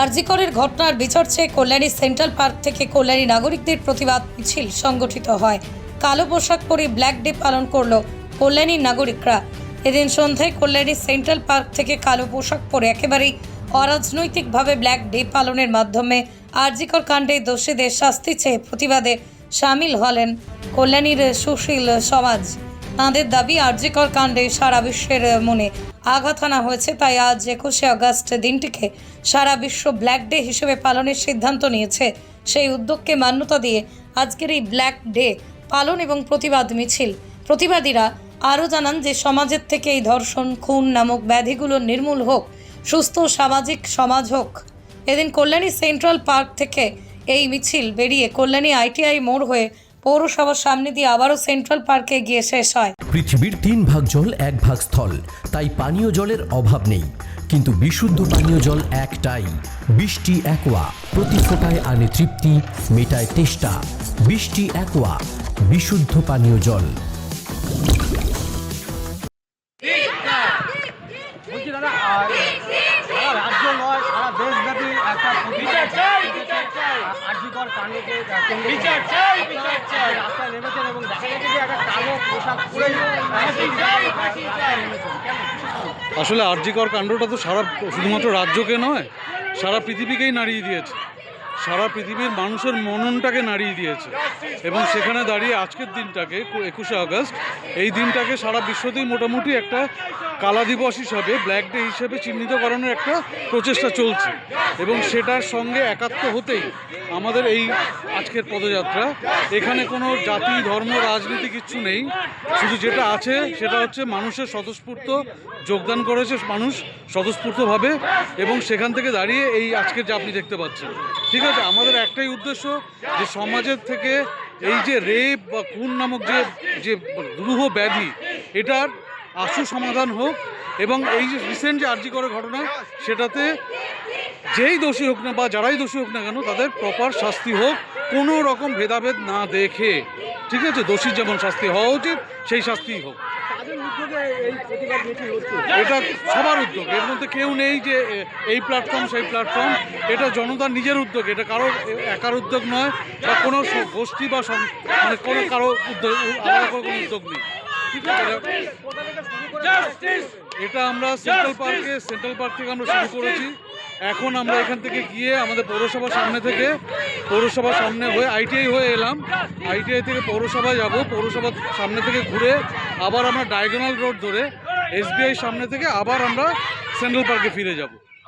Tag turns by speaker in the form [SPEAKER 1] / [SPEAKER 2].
[SPEAKER 1] আরজিকরের ঘটনার বিচার চেয়ে কল্যাণী সেন্ট্রাল পার্ক থেকে কল্যাণী নাগরিকদের প্রতিবাদ মিছিল সংগঠিত হয়। কালো পোশাক পরে ব্ল্যাক ডে পালন করল কল্যাণীর নাগরিকরা। এদিন সন্ধ্যায় কল্যাণী সেন্ট্রাল পার্ক থেকে কালো পোশাক পরে একেবারেই অরাজনৈতিকভাবে ব্ল্যাক ডে পালনের মাধ্যমে আরজিকর কাণ্ডে দোষীদের শাস্তি চেয়ে প্রতিবাদে সামিল হলেন কল্যাণীর সুশীল সমাজ। তাঁদের দাবি, আরজিকর কাণ্ডে সারা বিশ্বের মনে আঘাত আনা হয়েছে। তাই আজ একুশে আগস্ট দিনটিকে সারা বিশ্ব ব্ল্যাক ডে হিসেবে পালনের সিদ্ধান্ত নিয়েছে সেই উদ্যোগকে মান্যতা দিয়ে আজকের এই ব্ল্যাক ডে পালন এবং প্রতিবাদ মিছিল। প্রতিবাদীরা আরও জানান যে সমাজের থেকে এই ধর্ষণ, খুন নামক ব্যাধিগুলো নির্মূল হোক, সুস্থ সামাজিক সমাজ হোক। এদিন কল্যাণী সেন্ট্রাল পার্ক থেকে এই মিছিল বেরিয়ে কল্যাণী আইটিআই মোড় হয়ে পৌরসভার সামনে দিয়ে আবারও সেন্ট্রাল পার্কে গিয়ে শেষ হয়।
[SPEAKER 2] পৃথিবীর তিন ভাগ জল এক ভাগ স্থল। তাই পানীয় জলের অভাব নেই। কিন্তু বিশুদ্ধ পানীয় জল একটাই। বৃষ্টি একোয়া। প্রতি ফোটায় আনে তৃপ্তি মেটায় তেষ্টা। বৃষ্টি একোয়া। বিশুদ্ধ পানীয় জল।
[SPEAKER 3] দাদা রাজ্য নয় সারা দেশব্যাপী একটা প্রতিবাদ আর্যিকর কাণ্ডকে বিচার চাই বিচার চাই। রাস্তায় নেমেছেন এবং দেখা গেছে যে একটা কালো পোশাক পরে
[SPEAKER 4] আসলে আরজিকর কাণ্ডটা তো সারা শুধুমাত্র রাজ্যকে নয় সারা পৃথিবীকেই নাড়িয়ে দিয়েছে। সারা পৃথিবীর মানুষের মননটাকে নাড়িয়ে দিয়েছে। এবং সেখানে দাঁড়িয়ে আজকের দিনটাকে একুশে আগস্ট এই দিনটাকে সারা বিশ্বতেই মোটামুটি একটা কালা দিবস হিসাবে ব্ল্যাক ডে হিসেবে চিহ্নিত করানোর একটা প্রচেষ্টা চলছে। এবং সেটার সঙ্গে একাত্ম হতেই আমাদের এই আজকের পদযাত্রা। এখানে কোনো জাতি, ধর্ম, রাজনীতি কিচ্ছু নেই। শুধু যেটা আছে, সেটা হচ্ছে মানুষের স্বতঃস্ফূর্ত যোগদান করেছে মানুষ স্বতঃস্ফূর্তভাবে এবং সেখান থেকে দাঁড়িয়ে এই আজকের যা আপনি দেখতে পাচ্ছেন। ঠিক আছে, আমাদের একটাই উদ্দেশ্য যে সমাজের থেকে এই যে রেপ বা খুন নামক যে যে দুরূহ ব্যাধি, এটার আশু সমাধান হোক এবং এই যে রিসেন্ট যে আর্জি করে ঘটনা সেটাতে যেই দোষী হোক না বা যারাই দোষী হোক না কেন তাদের প্রপার শাস্তি হোক কোনো রকম ভেদাভেদ না দেখে। ঠিক আছে? দোষীর যেমন শাস্তি হওয়া উচিত সেই শাস্তিই হোক। এটা সবার উদ্যোগ। এর মধ্যে কেউ নেই যে এই প্ল্যাটফর্ম সেই প্ল্যাটফর্ম এটা জনতার নিজের উদ্যোগ। এটা কারোর একার উদ্যোগ নয় বা কোনো গোষ্ঠী বা মানে কোনো কারও উদ্যোগ আলাদা কোনো উদ্যোগ নেই। এটা আমরা সেন্ট্রাল পার্কে সেন্ট্রাল পার্ক থেকে আমরা শুরু করেছি। এখন আমরা এখান থেকে গিয়ে আমাদের পৌরসভার সামনে থেকে পৌরসভার সামনে হয়ে আইটিআই হয়ে এলাম। আইটিআই থেকে পৌরসভায় যাব পৌরসভার সামনে থেকে ঘুরে আবার আমরা ডায়াগোনাল রোড ধরে এসবিআই সামনে থেকে আবার আমরা সেন্ট্রাল পার্কে ফিরে যাব।